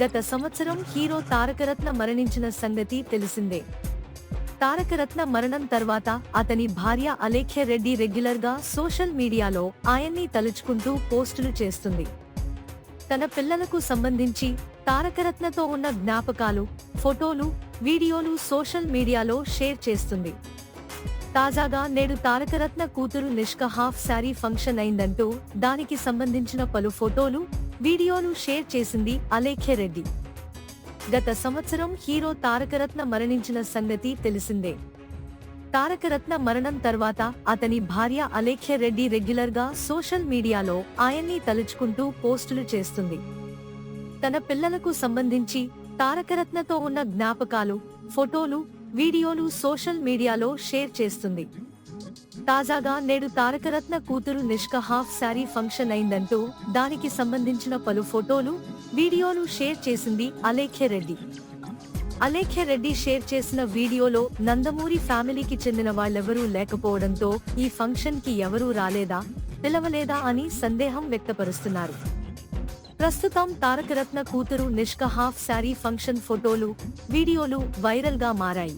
గత సంవత్సరం హీరో తారకరత్న మరణించిన సంగతి తెలిసిందే. తారకరత్న మరణం తర్వాత అతని భార్య అలేఖ్య రెడ్డి రెగ్యులర్గా సోషల్ మీడియాలో ఆయన్ని తలుచుకుంటూ పోస్టులు చేస్తుంది. తన పిల్లలకు సంబంధించి తారకరత్నతో ఉన్న జ్ఞాపకాలు ఫోటోలు వీడియోలు సోషల్ మీడియాలో షేర్ చేస్తుంది. తాజాగా నేడు తారకరత్న కూతురు నిష్క హాఫ్ శారీ ఫంక్షన్ అయిందంటూ దానికి సంబంధించిన పలు ఫోటోలు వీడియోలు షేర్ చేసింది అలేఖ్య రెడ్డి. గత సంవత్సరం హీరో తారకరత్న మరణించిన సంగతి తెలిసిందే. తారకరత్న మరణం తర్వాత అతని భార్య అలేఖ్య రెడ్డి రెగ్యులర్గా సోషల్ మీడియాలో ఆయన్ని తలుచుకుంటూ పోస్టులు చేస్తుంది. తన పిల్లలకు సంబంధించి తారకరత్నతో ఉన్న జ్ఞాపకాలు ఫోటోలు వీడియోలు సోషల్ మీడియాలో షేర్ చేస్తుంది. తాజాగా నేడు తారకరత్న కూతురు నిష్క హాఫ్ శారీ ఫంక్షన్ అయిందంటూ దానికి సంబంధించిన పలు ఫోటోలు వీడియోలు షేర్ చేసింది అలేఖ్య రెడ్డి. అలేఖ్య రెడ్డి షేర్ చేసిన వీడియోలో నందమూరి ఫ్యామిలీకి చెందిన వాళ్ళెవరూ లేకపోవడంతో ఈ ఫంక్షన్కి ఎవరూ రాలేదా పిలవలేదా అని సందేహం వ్యక్తపరుస్తున్నారు. ప్రస్తుతం తారకరత్న కూతురు నిష్క హాఫ్ శారీ ఫంక్షన్ ఫోటోలు వీడియోలు వైరల్గా మారాయి.